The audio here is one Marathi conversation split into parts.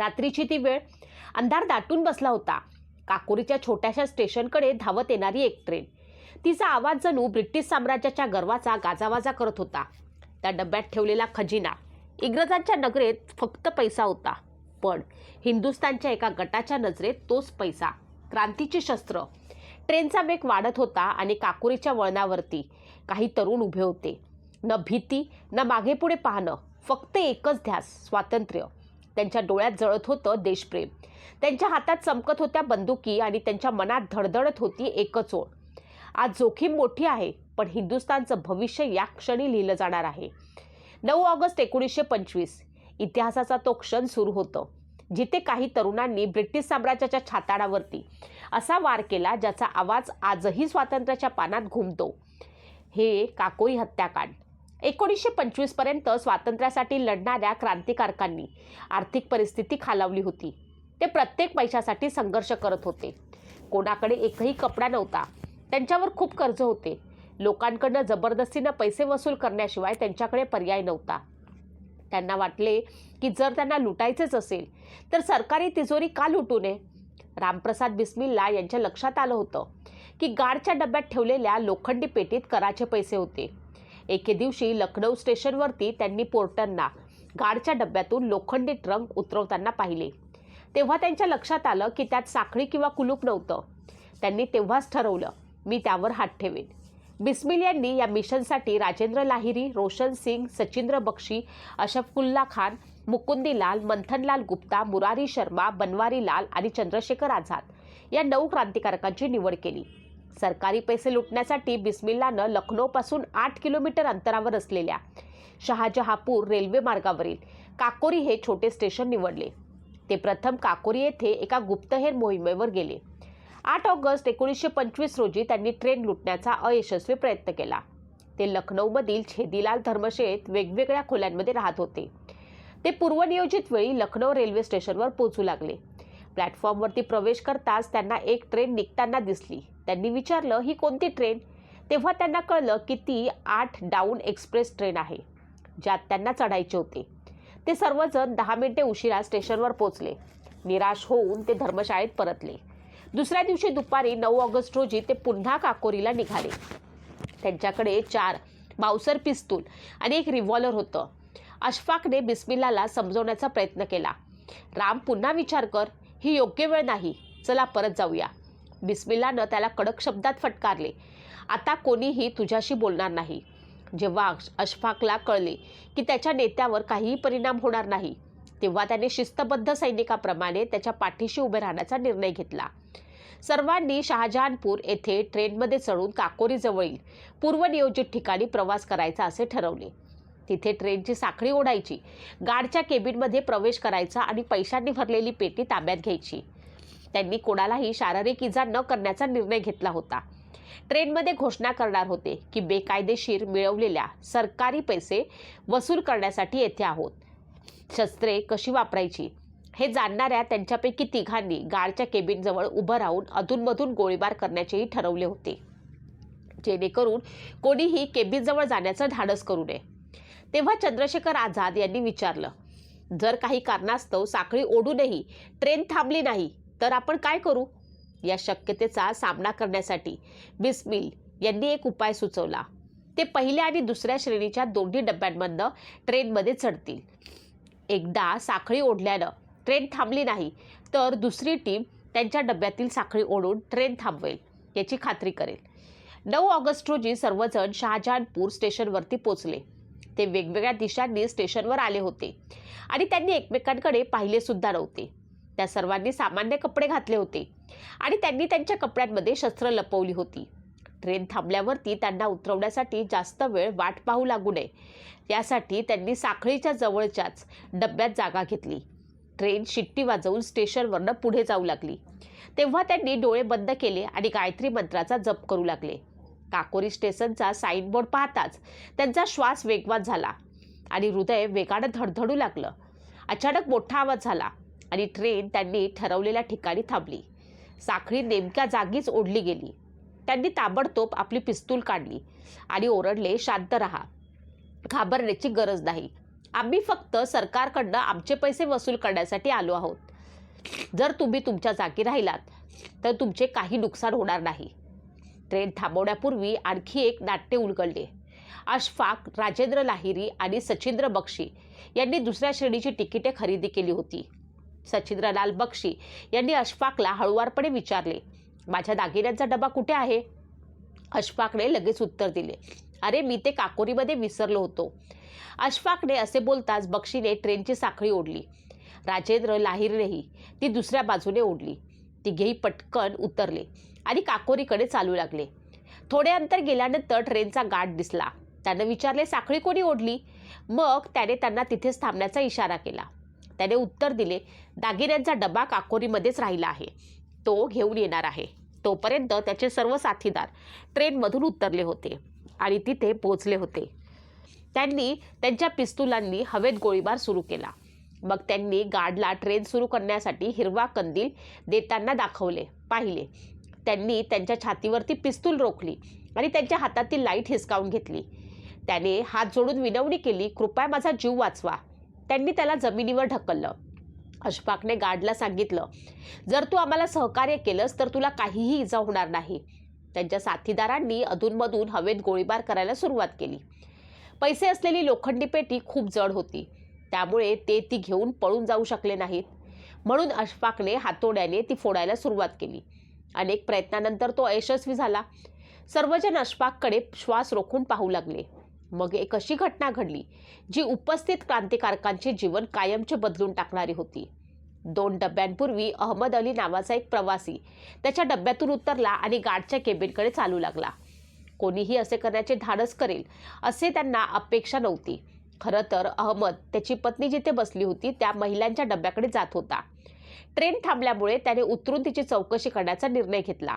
रात्रीची ती वेळ. अंधार दाटून बसला होता. काकोरीच्या छोट्याशा स्टेशनकडे धावत येणारी एक ट्रेन. तिचा आवाज जणू ब्रिटिश साम्राज्याच्या गर्वाचा गाजावाजा करत होता. त्या डब्यात ठेवलेला खजिना. इंग्रजांच्या नगरेत फक्त पैसा होता. पण हिंदुस्थानच्या एका गटाच्या नजरेत तोच पैसा. क्रांतीची शस्त्र. ट्रेनचा वेग वाढत होता आणि काकुरीच्या वळणावरती काही तरुण उभे होते. न भीती न मागेपुढे पाहणं. फक्त एकच ध्यास स्वातंत्र्य. त्यांच्या डोळ्यात जळत होतं देशप्रेम. त्यांच्या हातात चमकत होत्या बंदुकी आणि त्यांच्या मनात धडधडत होती एकच ओळ. आज जोखीम मोठी आहे पण हिंदुस्थानचं भविष्य या क्षणी लिहिलं जाणार आहे. नऊ ऑगस्ट एकोणीसशे पंचवीस. इतिहासाचा तो क्षण सुरू होतो जिथे काही तरुणांनी ब्रिटिश साम्राज्याच्या छाताडावरती असा वार केला ज्याचा आवाज आजही स्वातंत्र्याच्या पानात घुमतो. हे काकोई हत्याकांड. एकोणीसशे पंचवीसपर्यंत स्वातंत्र्यासाठी लढणाऱ्या क्रांतिकारकांनी आर्थिक परिस्थिती खालावली होती. ते प्रत्येक पैशासाठी संघर्ष करत होते. कोणाकडे एकही कपडा नव्हता. त्यांच्यावर खूप कर्ज होते. लोकांकडनं जबरदस्तीनं पैसे वसूल करण्याशिवाय त्यांच्याकडे पर्याय नव्हता. त्यांना वाटले की जर त्यांना लुटायचेच असेल तर सरकारी तिजोरी का लुटू नये? रामप्रसाद बिस्मिल्ला यांच्या लक्षात आलं होतं की गाडच्या डब्यात ठेवलेल्या लोखंडी पेटीत कराचे पैसे होते. एके दिवशी लखनौ स्टेशनवरती त्यांनी पोर्टरना गाडच्या डब्यातून लोखंडी ट्रंक उतरवताना पाहिले. तेव्हा त्यांच्या लक्षात आलं की त्यात साखळी किंवा कुलूप नव्हतं. त्यांनी तेव्हाच ठरवलं मी त्यावर हात ठेवेन. बिस्मिल यांनी या मिशनसाठी राजेंद्र लाहिरी रोशन सिंग सचिंद्र बक्षी अशफकुल्ला खान मुकुंदीलाल मंथनलाल गुप्ता मुरारी शर्मा बनवारी लाल आणि चंद्रशेखर आझाद या नऊ क्रांतिकारकांची निवड केली. सरकारी पैसे लुटण्यासाठी बिस्मिल्लानं लखनौपासून आठ किलोमीटर अंतरावर असलेल्या शहाजहापूर रेल्वे मार्गावरील काकोरी हे छोटे स्टेशन निवडले. ते प्रथम काकोरी येथे एका गुप्तहेर मोहिमेवर गेले. आठ ऑगस्ट एकोणीसशे पंचवीस रोजी त्यांनी ट्रेन लुटण्याचा अयशस्वी प्रयत्न केला. ते लखनौमधील छेदीलाल धर्मशेत वेगवेगळ्या खोल्यांमध्ये राहत होते. ते पूर्वनियोजित वेळी लखनौ रेल्वे स्टेशनवर पोहोचू लागले. प्लॅटफॉर्मवरती प्रवेश करताच त्यांना एक ट्रेन निघताना दिसली. त्यांनी विचारलं ही कोणती ट्रेन? तेव्हा त्यांना कळलं की ती आठ डाऊन एक्सप्रेस ट्रेन आहे ज्यात त्यांना चढायचे होते. ते सर्वजण दहा मिनिटे उशिरा स्टेशनवर पोचले निराश होऊन ते धर्मशाळेत परतले. दुसऱ्या दिवशी दुपारी नऊ ऑगस्ट रोजी ते पुन्हा काकोरीला निघाले. त्यांच्याकडे चार बाउसर पिस्तूल आणि एक रिव्हॉल्वर होतं. अशफाकने बिस्मिल्लाला समजवण्याचा प्रयत्न केला. राम पुन्हा विचार कर. ही योग्य वेळ नाही. चला परत जाऊया. बिस्मिल्लानं त्याला कडक शब्दात फटकारले. आता कोणीही तुझ्याशी बोलणार नाही. जेव्हा अशफाकला कळले की त्याच्या नेत्यावर काहीही परिणाम होणार नाही तेव्हा त्याने शिस्तबद्ध सैनिकाप्रमाणे त्याच्या पाठीशी उभे राहण्याचा निर्णय घेतला. सर्वांनी शहाजहानपूर येथे ट्रेनमध्ये चढून काकोरीजवळील पूर्वनियोजित ठिकाणी प्रवास करायचा असे ठरवले. तिथे ट्रेनची साखळी ओढायची गार्डच्या केबिनमध्ये प्रवेश करायचा आणि पैशांनी भरलेली पेटी ताब्यात घ्यायची. त्यांनी कोणालाही शारीरिक इजा न करण्याचा निर्णय घेतला होता. ट्रेनमध्ये घोषणा करणार होते की बेकायदेशीर मिळवलेल्या सरकारी पैसे वसूल करण्यासाठी येथे आहोत. शस्त्रे कशी वापरायची? हे जाणणाऱ्या त्यांच्यापैकी तिघांनी गार्डच्या केबिनजवळ उभं राहून अधूनमधून गोळीबार करण्याचेही ठरवले होते. जेणेकरून कोणीही केबिनजवळ जाण्याचं धाडस करू नये. तेव्हा चंद्रशेखर आझाद यांनी विचारलं जर काही कारणास्तव साखळी ओढूनही ट्रेन थांबली नाही तर आपण काय करू? या शक्यतेचा सामना करण्यासाठी बिस्मिल यांनी एक उपाय सुचवला. ते पहिल्या आणि दुसऱ्या श्रेणीच्या दोन्ही डब्यांमधनं ट्रेनमध्ये चढतील. एकदा साखळी ओढल्यानं ट्रेन थांबली नाही तर दुसरी टीम त्यांच्या डब्यातील साखळी ओढून ट्रेन थांबवेल याची खात्री करेल. नऊ ऑगस्ट रोजी सर्वजण शहाजहानपूर स्टेशनवरती पोचले. ते वेगवेगळ्या दिशांनी स्टेशनवर आले होते. आणि त्यांनी एकमेकांकडे पाहिले सुद्धा नव्हते. त्या सर्वांनी सामान्य कपडे घातले होते. आणि त्यांनी त्यांच्या कपड्यांमध्ये शस्त्र लपवली होती. ट्रेन थांबल्यावरती त्यांना उतरवण्यासाठी जास्त वेळ वाट पाहू लागू नये. यासाठी त्यांनी साखळीच्या जवळच्याच डब्यात जागा घेतली. ट्रेन शिट्टी वाजवून स्टेशनवरनं पुढे जाऊ लागली. तेव्हा त्यांनी डोळे बंद केले आणि गायत्री मंत्राचा जप करू लागले. काकोरी स्टेशनचा साईनबोर्ड पाहताच त्यांचा श्वास वेगवान झाला आणि हृदय वेगानं धडधडू लागलं. अचानक मोठा आवाज झाला आणि ट्रेन त्यांनी ठरवलेल्या ठिकाणी थांबली. साखळी नेमक्या जागीच ओढली गेली. त्यांनी ताबडतोब आपली पिस्तूल काढली आणि ओरडले शांत रहा. घाबरण्याची गरज नाही. आम्ही फक्त सरकारकडनं आमचे पैसे वसूल करण्यासाठी आलो आहोत. जर तुम्ही तुमच्या जागी राहिलात तर तुमचे काही नुकसान होणार नाही. ट्रेन थांबवण्यापूर्वी आणखी एक नाट्य उलगडले. अशफाक राजेंद्र लाहिरी आणि सचिंद्र बक्षी यांनी दुसऱ्या श्रेणीची तिकिटे खरेदी केली होती. सचिंद्रलाल बक्षी यांनी अशफाकला हळुवारपणे विचारले माझ्या दागिन्यांचा डबा कुठे आहे? अशफाकने लगेच उत्तर दिले अरे मी ते काकोरीमध्ये विसरलो होतो. अशफाकने असे बोलताच बक्षीने ट्रेनची साखळी ओढली. राजेंद्र लाहिरीनेही ती दुसऱ्या बाजूने ओढली. तिघेही पटकन उतरले. आणि काकोरीकडे चालू लागले. थोडे अंतर गेल्यानंतर ट्रेनचा गाठ दिसला. त्यानं विचारले साखळी कोणी ओढली? मग त्याने त्यांना तिथेच थांबण्याचा इशारा केला. त्याने उत्तर दिले दागिन्यांचा डबा काकोरीमध्येच राहिला आहे. तो घेऊन येणार आहे. तोपर्यंत त्याचे सर्व साथीदार ट्रेनमधून उतरले होते आणि तिथे पोचले होते. त्यांनी त्यांच्या पिस्तुलांनी हवेत गोळीबार सुरू केला. मग त्यांनी गार्डला ट्रेन सुरू करण्यासाठी हिरवा कंदील देताना दाखवले पाहिले. त्यांनी त्यांच्या छातीवरती पिस्तूल रोखली आणि त्यांच्या हातातील लाइट हिसकावून घेतली. त्याने हात जोडून विनवणी केली कृपया माझा जीव वाचवा. त्यांनी त्याला जमिनीवर ढकललं. अशफाकने गार्डला सांगितलं जर तू आम्हाला सहकार्य केलंस तर तुला काहीही इजा होणार नाही. त्यांच्या साथीदारांनी अधूनमधून हवेत गोळीबार करायला सुरुवात केली. पैसे असलेली लोखंडी पेटी खूप जड होती. त्यामुळे ते ती घेऊन पळून जाऊ शकले नाहीत. म्हणून अशफाकने हातोड्याने ती फोडायला सुरुवात केली. अनेक प्रयत्नानंतर तो यशस्वी झाला. सर्वजण अशफाककडे श्वास रोखून पाहू लागले. मग एक अशी घटना घडली जी उपस्थित क्रांतिकारकांचे जीवन कायमचे बदलून टाकणारी होती. दोन डब्यांपूर्वी अहमद अली नावाचा एक प्रवासी त्याच्या डब्यातून उतरला आणि गार्डच्या केबिनकडे चालू लागला. कोणीही असे करण्याचे धाडस करेल असे त्यांना अपेक्षा नव्हती. खरं तर अहमद त्याची पत्नी जिथे बसली होती त्या महिलांच्या डब्याकडे जात होता. ट्रेन थांबल्यामुळे त्याने उतरून तिची चौकशी करण्याचा निर्णय घेतला.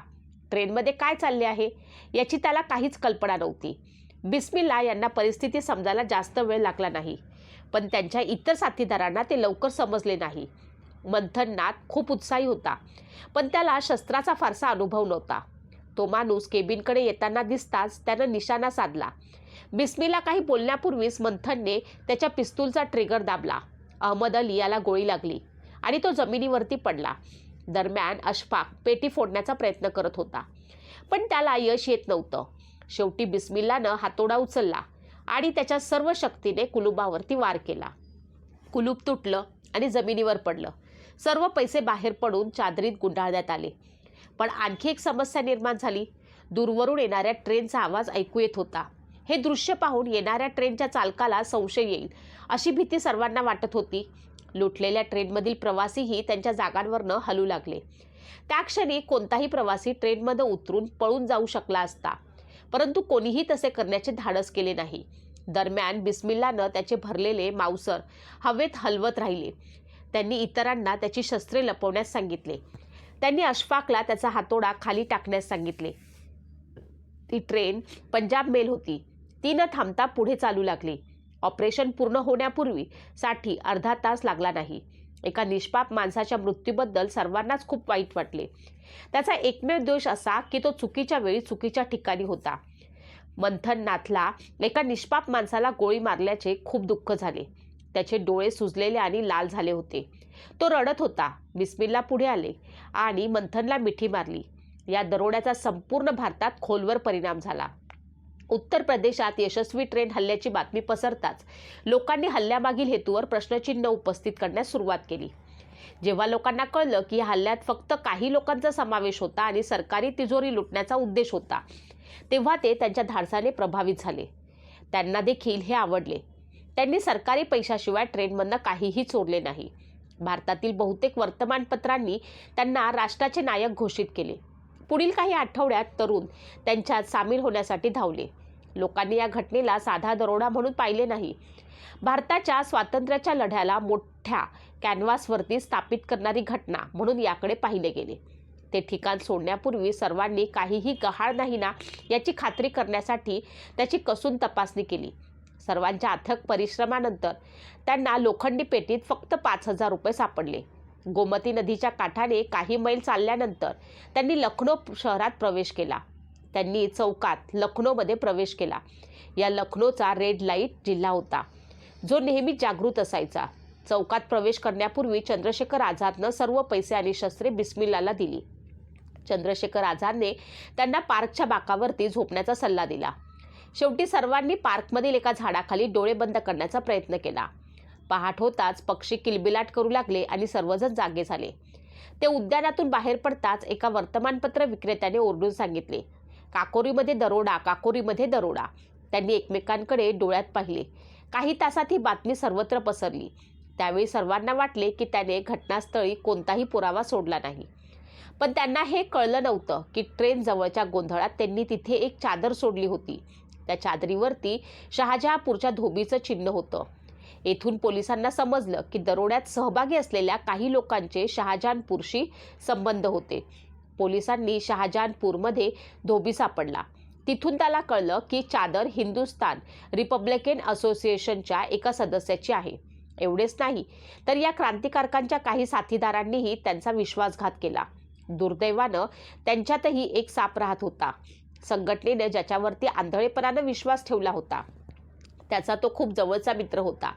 ट्रेनमध्ये काय चालले आहे? याची त्याला काहीच कल्पना नव्हती. बिस्मिल्ला यांना परिस्थिती समजायला जास्त वेळ लागला नाही. पण त्यांच्या इतर साथीदारांना ते लवकर समजले नाही. मंथननाथ खूप उत्साही होता पण त्याला शस्त्राचा फारसा अनुभव नव्हता. तो माणूस केबिनकडे येताना दिसताच त्यानं निशाणा साधला. बिस्मिला काही बोलण्यापूर्वीच मंथनने त्याच्या पिस्तूलचा ट्रिगर दाबला. अहमद अली याला गोळी लागली. आणि तो जमिनीवरती पडला. दरम्यान अशफाक पेटी फोडण्याचा प्रयत्न करत होता. पण त्याला यश येत नव्हतं. शेवटी बिस्मिल्लानं हातोडा उचलला आणि त्याच्या सर्व शक्तीने कुलुबावरती वार केला. कुलूप तुटलं आणि जमिनीवर पडलं. सर्व पैसे बाहेर पडून चादरीत गुंडाळण्यात आले. पण आणखी एक समस्या निर्माण झाली. दूरवरून येणाऱ्या ट्रेनचा आवाज ऐकू येत होता. हे दृश्य पाहून येणाऱ्या ट्रेनच्या चालकाला संशय येईल अशी भीती सर्वांना वाटत होती. लुटलेल्या ट्रेनमधील प्रवासीही त्यांच्या जागांवरनं हलू लागले. त्या क्षणी कोणताही प्रवासी ट्रेनमध्ये उतरून पळून जाऊ शकला असता परंतु कोणीही तसे करण्याचे धाडस केले नाही. दरम्यान बिस्मिल्लानं त्याचे भरलेले मावसर हवेत हलवत राहिले. त्यांनी इतरांना त्याची शस्त्रे लपवण्यास सांगितले. त्यांनी अशफाकला त्याचा हातोडा खाली टाकण्यास सांगितले. ती ट्रेन पंजाब मेल होती. ती न थांबता पुढे चालू लागली. ऑपरेशन पूर्ण होण्यापूर्वी साठी अर्धा तास लागला नाही. एका निष्पाप माणसाच्या मृत्यूबद्दल सर्वांनाच खूप वाईट वाटले. त्याचा एकमेव दोष असा की तो चुकीच्या वेळी चुकीच्या ठिकाणी होता. मंथन नाथला एका निष्पाप माणसाला गोळी मारल्याचे खूप दुःख झाले. त्याचे डोळे सुजलेले आणि लाल झाले होते. तो रडत होता. बिस्मिल्ला पुढे आले आणि मंथनला मिठी मारली. या दरोड्याचा संपूर्ण भारतात खोलवर परिणाम झाला. उत्तर प्रदेशात यशस्वी ट्रेन हल्ल्याची बातमी पसरताच लोकांनी हल्ल्यामागील हेतूवर प्रश्नचिन्ह उपस्थित करण्यास सुरुवात केली. जेव्हा लोकांना कळलं की या हल्ल्यात फक्त काही लोकांचा समावेश होता आणि सरकारी तिजोरी लुटण्याचा उद्देश होता तेव्हा ते त्यांच्या धाडसाने प्रभावित झाले. त्यांना देखील हे आवडले. त्यांनी सरकारी पैशाशिवाय ट्रेनमधनं काहीही चोरले नाही. भारतातील बहुतेक वर्तमानपत्रांनी त्यांना राष्ट्राचे नायक घोषित केले. पुढील काही आठवड्यात तरुण त्यांच्यात सामील होण्यासाठी धावले. लोकांनी या घटनेला साधा दरोडा म्हणून पाहिले नाही. भारताच्या स्वातंत्र्याच्या लढ्याला मोठ्या कॅनव्हासवरती स्थापित करणारी घटना म्हणून याकडे पाहिले गेले. ते ठिकाण सोडण्यापूर्वी सर्वांनी काहीही गहाळ नाही ना याची खात्री करण्यासाठी त्याची कसून तपासणी केली. सर्वांच्या अथक परिश्रमानंतर त्यांना लोखंडी पेटीत फक्त पाच हजार रुपये सापडले. गोमती नदीच्या काठाने काही मैल चालल्यानंतर त्यांनी लखनौ शहरात प्रवेश केला. त्यांनी चौकात लखनौमध्ये प्रवेश केला. या लखनौचा रेड लाइट जिल्हा होता. जो नेहमी जागृत असायचा. चौकात प्रवेश करण्यापूर्वी चंद्रशेखर आझादनं सर्व पैसे आणि शस्त्रे बिस्मिल्लाला दिली. चंद्रशेखर आझादने त्यांना पार्कच्या बाकावरती झोपण्याचा सल्ला दिला. शेवटी सर्वांनी पार्कमधील एका झाडाखाली डोळे बंद करण्याचा प्रयत्न केला. पहाट होताच पक्षी किलबिलाट करू लागले आणि सर्वजण जागे झाले. ते उद्यानातून बाहेर पडताच एका वर्तमानपत्र विक्रेत्याने ओरडून सांगितले काकोरीमध्ये दरोडा काकोरीमध्ये दरोडा. त्यांनी एकमेकांकडे डोळ्यात पाहिले. काही तासात ही बातमी सर्वत्र पसरली. त्यावेळी सर्वांना वाटले की त्याने घटनास्थळी कोणताही पुरावा सोडला नाही. पण त्यांना हे कळलं नव्हतं की ट्रेन जवळच्या गोंधळात त्यांनी तिथे एक चादर सोडली होती. त्या चादरीवरती शहाजहापूरच्या धोबीचं चिन्ह होतं. येथून पोलिसांना समजलं की दरोड्यात सहभागी असलेल्या काही लोकांचे शहाजहानपूरशी संबंध होते. पोलिसांनी शहाजहानपूरमध्ये धोबी सापडला. तिथून त्याला कळलं की चादर हिंदुस्तान रिपब्लिकन असोसिएशनच्या एका सदस्याची आहे. एवढेच नाही तर या क्रांतिकारकांच्या काही साथीदारांनीही त्यांचा विश्वासघात केला. दुर्दैवानं त्यांच्यातही एक साप राहत होता. संघटनेनं ज्याच्यावरती आंधळेपणानं विश्वास ठेवला होता त्याचा तो खूप जवळचा मित्र होता.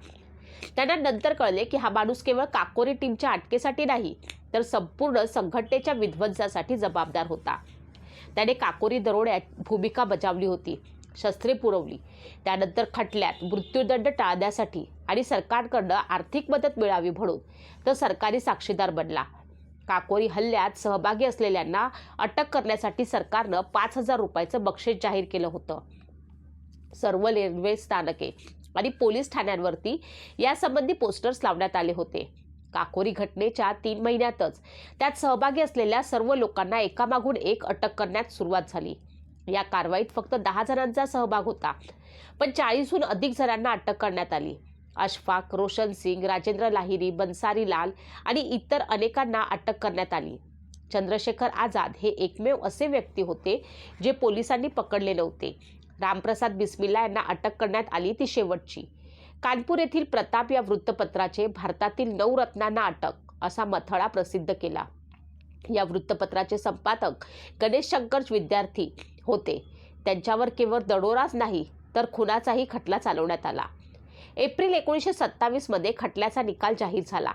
त्यांना नंतर कळले की हा माणूस केवळ काकोरी टीमच्या अटकेसाठी नाही तर संपूर्ण संघटनेच्या विध्वंसासाठी जबाबदार होता. त्याने काकोरी दरोड्यात भूमिका बजावली होती शस्त्रे पुरवली. त्यानंतर खटल्यात मृत्यूदंड टाळण्यासाठी आणि सरकारकडनं आर्थिक मदत मिळावी म्हणून तर सरकारी साक्षीदार बनला. काकोरी हल्ल्यात सहभागी असलेल्यांना अटक करण्यासाठी सरकारनं पाच हजार रुपयाचं बक्षीस जाहीर केलं होतं. सर्व रेल्वे स्थानके आणि पोलीस ठाण्यांवरती यासंबंधी पोस्टर्स लावण्यात आले होते. काकोरी घटनेच्या तीन महिन्यातच. त्यात सहभागी असलेल्या सर्व लोकांना एकामागून एक अटक करण्यात सुरुवात झाली. या कारवाईत फक्त दहा जणांचा सहभाग होता पण चाळीसहून अधिक जणांना अटक करण्यात आली. अशफाक रोशन सिंग राजेंद्र लाहिरी बन्सारी लाल आणि इतर अनेकांना अटक करण्यात आली. चंद्रशेखर आझाद हे एकमेव असे व्यक्ती होते जे पोलिसांनी पकडले नव्हते. रामप्रसाद बिस्मिल्ला यांना अटक करण्यात आली ती शेवटची. कानपूर येथील प्रताप या वृत्तपत्राचे भारतातील नऊ रत्नांना अटक असा मथळा प्रसिद्ध केला. या वृत्तपत्राचे संपादक गणेश शंकर विद्यार्थी होते. त्यांच्यावर केवळ दडोराच नाही तर खुनाचाही खटला चालवण्यात आला. एप्रिल एकोणीसशे सत्तावीसमध्ये खटल्याचा निकाल जाहीर झाला.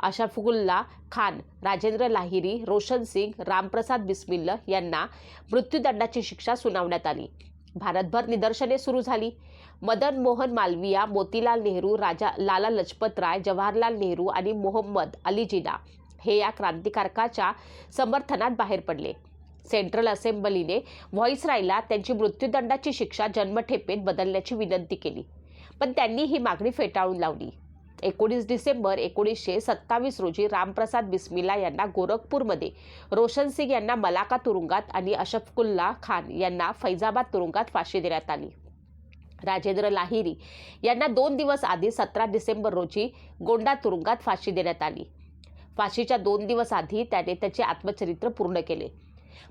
अशाफुगुल्ला खान राजेंद्र लाहिरी रोशन सिंग रामप्रसाद बिस्मिल्ल यांना मृत्यूदंडाची शिक्षा सुनावण्यात आली. भारतभर निदर्शने सुरू झाली. मदन मोहन मालविया मोतीलाल नेहरू राजा लाला लजपत राय जवाहरलाल नेहरू आणि मोहम्मद अली जिना हे या क्रांतिकारकाच्या समर्थनात बाहेर पडले. सेंट्रल असेंब्लीने व्हॉइसरायला त्यांची मृत्यूदंडाची शिक्षा जन्मठेपेत बदलण्याची विनंती केली पण त्यांनी ही मागणी फेटाळून लावली. एकोणीस डिसेंबर एकोणीसशे सत्तावीस रोजी रामप्रसाद बिस्मिला यांना गोरखपूरमध्ये रोशन सिंग यांना मलाका तुरुंगात आणि अशफकुल्ला खान यांना फैजाबाद तुरुंगात फाशी देण्यात आली. राजेंद्र लाहिरी यांना दोन दिवस आधी सतरा डिसेंबर रोजी गोंडा तुरुंगात फाशी देण्यात आली. फाशीच्या दोन दिवस आधी त्याने त्याचे आत्मचरित्र पूर्ण केले.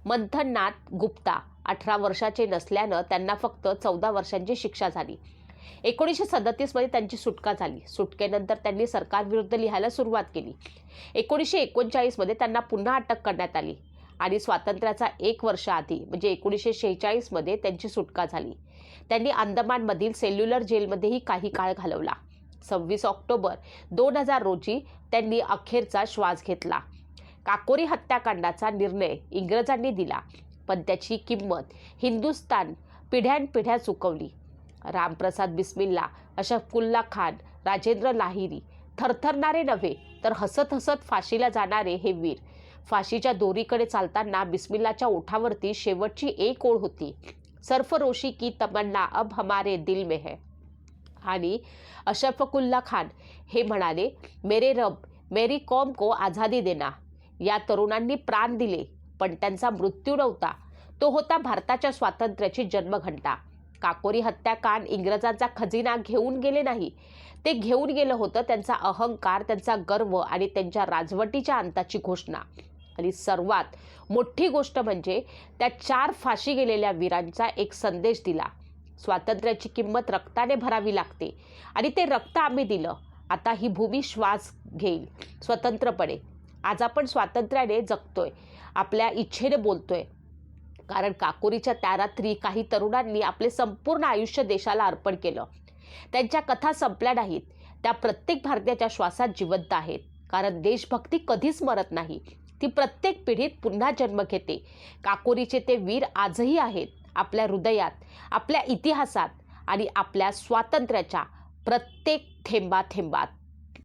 मंथननाथ गुप्ता अठरा वर्षाचे नसल्यानं त्यांना फक्त चौदा वर्षांची शिक्षा झाली. एकोणीसशे सदतीसमध्ये त्यांची सुटका झाली. सुटकेनंतर त्यांनी सरकारविरुद्ध लिहायला सुरुवात केली. एकोणीसशे एकोणचाळीसमध्ये त्यांना पुन्हा अटक करण्यात आली आणि स्वातंत्र्याचा एक वर्ष आधी म्हणजे एकोणीसशे शेहेचाळीसमध्ये त्यांची सुटका झाली. त्यांनी अंदमानमधील सेल्युलर जेलमध्येही काही काळ घालवला. सव्वीस ऑक्टोबर दोन हजार रोजी त्यांनी अखेरचा श्वास घेतला. काकोरी हत्याकांडाचा निर्णय इंग्रजांनी दिला पण त्याची किंमत हिंदुस्तान पिढ्यानपिढ्या चुकवली. रामप्रसाद बिस्मिल्ला अशफकुल्ला खान राजेंद्र लाहिरी थरथरणारे नव्हे तर हसत हसत फाशीला जाणारे हे वीर. फाशीच्या दोरीकडे चालताना बिस्मिल्लाच्या ओठावरती शेवटची एक ओळ होती. सरफरोशी की तमन्ना अब हमारे दिल में है। आणि अशफकुल्ला खान हे म्हणाले मेरे रब मेरी कॉम को आझादी देना। या तरुणांनी प्राण दिले पण त्यांचा मृत्यू नव्हता। तो होता भारताच्या स्वातंत्र्याची जन्मघंटा। काकोरी हत्याकांड इंग्रजांचा खजिना घेऊन गेले नाही. ते घेऊन गेलं होतं त्यांचा अहंकार त्यांचा गर्व आणि त्यांच्या राजवटीच्या अंताची घोषणा. आणि सर्वात मोठी गोष्ट म्हणजे त्या चार फाशी गेलेल्या वीरांचा एक संदेश दिला. स्वातंत्र्याची किंमत रक्ताने भरावी लागते आणि ते रक्त आम्ही दिलं. आता ही भूमी श्वास घेईल स्वतंत्रपणे. आज आपण स्वातंत्र्याने जगतोय आपल्या इच्छेने बोलतोय. कारण काकोरीच्या त्या रात्री काही तरुणांनी आपले संपूर्ण आयुष्य देशाला अर्पण केलं. त्यांच्या कथा संपल्या नाहीत. त्या प्रत्येक भारतीयाच्या श्वासात जिवंत आहेत. कारण देशभक्ती कधीच मरत नाही. ती प्रत्येक पिढीत पुन्हा जन्म घेते. काकोरीचे ते वीर आजही आहेत आपल्या हृदयात आपल्या इतिहासात आणि आपल्या स्वातंत्र्याच्या प्रत्येक थेंबा थेंबात